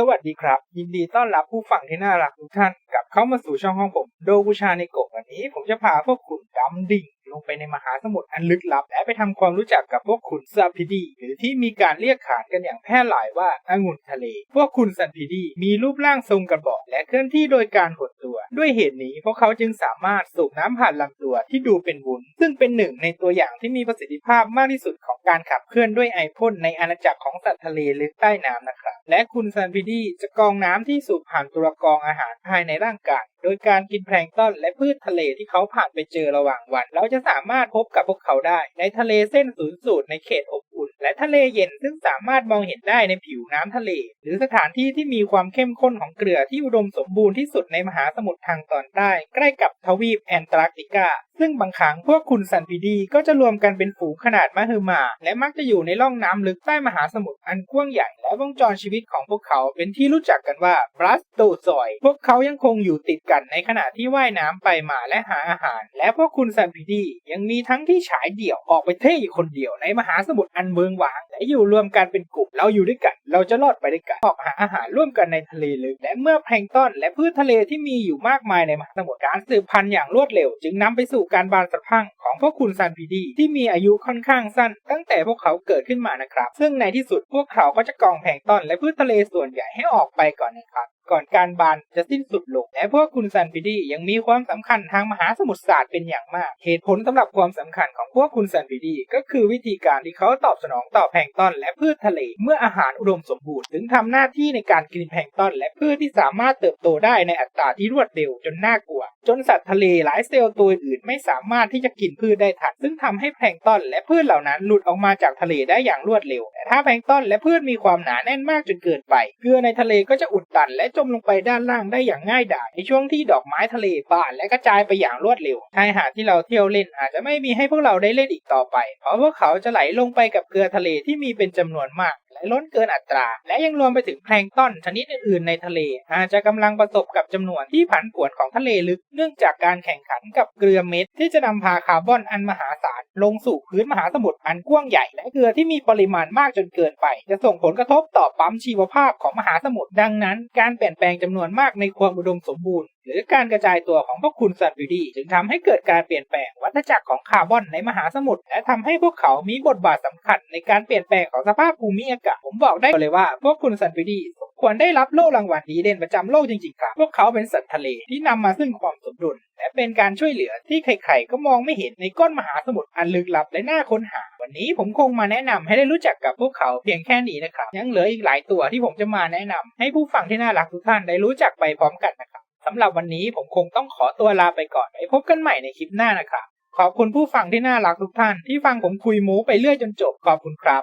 สวัสดีครับ ยินดีต้อนรับผู้ฟังที่น่ารักทุกท่านกลับเข้ามาสู่ช่องของผมโดบูชาในโกะวันนี้ ผมจะพาพวกคุณดำดิ่ง ลงไปในมหาสมุทรอันลึกลับ และไปทำความรู้จักกับพวกคุณซาพิดีหรือที่มีการเรียกขานกันอย่างแพร่หลายว่าองุ่นทะเล พวกคุณซันพิดีมีรูปร่างทรงกระบอก และเคลื่อนที่โดยการหดตัว ด้วยเหตุนี้พวกเขาจึงสามารถสูบน้ำผ่านลำตัวที่ดูเป็นวุ้นซึ่งเป็นหนึ่งในตัวอย่างที่มีประสิทธิภาพมากที่สุดของการขับเคลื่อนด้วยไอพ่นในอาณาจักรของสัตว์ทะเลลึกใต้น้ำนะครับ และคุณซันพิดีจะกรองน้ำที่สูบผ่านตัวกรองอาหารภายในร่างกาย โดยการกินแพลงต้นและพืชทะเลที่เขาผ่านไปเจอระหว่างวัน เราจะสามารถพบกับพวกเขาได้ ในทะเลเส้นศูนย์สูตรในเขตอบอุ่น และทะเลเย็นซึ่งสามารถมองเห็นได้ในผิวน้ำทะเล หรือสถานที่ที่มีความเข้มข้นของเกลือที่อุดมสมบูรณ์ที่สุดในมหาสมุทรทางตอนใต้ ใกล้กับทวีปแอนตาร์กติกา ซึ่งบางครั้งพวกคุณซันพีดีก็จะรวมกันเป็นฝูงขนาดมหึมา และมักจะอยู่ในร่องน้ำลึกใต้มหาสมุทรอันกว้างใหญ่ และวงจรชีวิตของพวกเขาเป็นที่รู้จักกันว่าบรัสโตซอย พวกเขายังคงอยู่ติดกันในขณะที่ว่ายน้ำไปมาและหาอาหาร และพวกคุณซันพีดียังมีทั้งที่ฉายเดี่ยวออกไปเท่อยู่คนเดียวในมหาสมุทรอันเมืองว้างและอยู่รวมกันเป็นกลุ่มเราอยู่ด้วยกัน เราจะรอดไปด้วยกันออกหาอาหารร่วมกันในทะเลลึกและเมื่อแพลงต้นและพืชทะเลที่มีอยู่มากมายในมหาสมุทรการสืบพันธุ์อย่างรวดเร็ว จึงนำไปสู่การบานสะพังของพวกคุณซันพีดีที่มีอายุค่อนข้างสั้น ตั้งแต่พวกเขาเกิดขึ้นมานะครับ ซึ่งในที่สุดพวกเขาก็จะกองแพลงต้นและพืชทะเลส่วนใหญ่ให้ออกไปก่อนนะครับ ก่อนการบานจะสิ้นสุดลง และพวกคุณซันพิดียังมีความสำคัญทางมหาสมุทรศาสตร์เป็นอย่างมาก เหตุผลสำหรับความสำคัญของพวกคุณซันพิดีก็คือวิธีการที่เขาตอบสนองต่อแพลงต้นและพืชทะเล เมื่ออาหารอุดมสมบูรณ์ถึงทำหน้าที่ในการกินแพลงต้นและพืชที่สามารถเติบโตได้ในอัตราที่รวดเร็วจนน่ากลัว จนสัตว์ทะเลหลายเซลล์ตัวอื่นไม่สามารถที่จะกินพืชได้ทันซึ่งทำให้แพลงต้นและพืชเหล่านั้นหลุดออกมาจากทะเลได้อย่างรวดเร็ว แต่ถ้าแพลงต้นและพืชมีความหนาแน่นมากจนเกินไปเกลือในทะเลก็จะอุดตันและจมลงไปด้านล่างได้อย่างง่ายดายในช่วงที่ดอกไม้ทะเลบานและกระจายไปอย่างรวดเร็วชายหาดที่เราเที่ยวเล่นอาจจะไม่มีให้พวกเราได้เล่นอีกต่อไป เพราะพวกเขาจะไหลลงไปกับเกลือทะเลที่มีเป็นจำนวนมาก และล้นเกินอัตรา และยังรวมไปถึงแพลงต้อนชนิดอื่นๆในทะเล อาจจะกำลังประสบกับจำนวนที่ผันผวนของทะเลลึก เนื่องจากการแข่งขันกับเกลือเม็ดที่จะนำพาคาร์บอนอันมหาศาลลงสู่พื้นมหาสมุทรอันกว้างใหญ่ และเกลือที่มีปริมาณมากจนเกินไป จะส่งผลกระทบต่อปั๊มชีวภาพของมหาสมุทรดังนั้น การเปลี่ยนแปลงจำนวนมากในความอุดมสมบูรณ์ หรือการกระจายตัวของพวกคุณสัตว์วิดีจึงทำให้เกิดการเปลี่ยนแปลงวัฏจักรของคาร์บอนในมหาสมุทรและทำให้พวกเขามีบทบาทสำคัญในการเปลี่ยนแปลงของสภาพภูมิอากาศผมบอกได้เลยว่าพวกคุณสัตว์วิดีควรได้รับโล่รางวัลดีเด่นประจำโลกจริงๆครับ พวกเขาเป็นสัตว์ทะเลที่นำมาซึ่งความสมดุล และเป็นการช่วยเหลือที่ใครๆก็มองไม่เห็นในก้นมหาสมุทรอันลึกลับและน่าค้นหา วันนี้ผมคงมาแนะนำให้ได้รู้จักกับพวกเขาเพียงแค่นี้นะครับ ยังเหลืออีกหลายตัวที่ผมจะมาแนะนำให้ผู้ฟังที่น่ารักทุกท่านได้รู้จักไปพร้อมกันนะครับ สำหรับวันนี้ผมคงต้องขอตัวลาไปก่อนไว้พบกันใหม่ในคลิปหน้านะครับ ขอบคุณผู้ฟังที่น่ารักทุกท่านที่ฟังผมคุยหมูไปเรื่อยจนจบขอบคุณครับ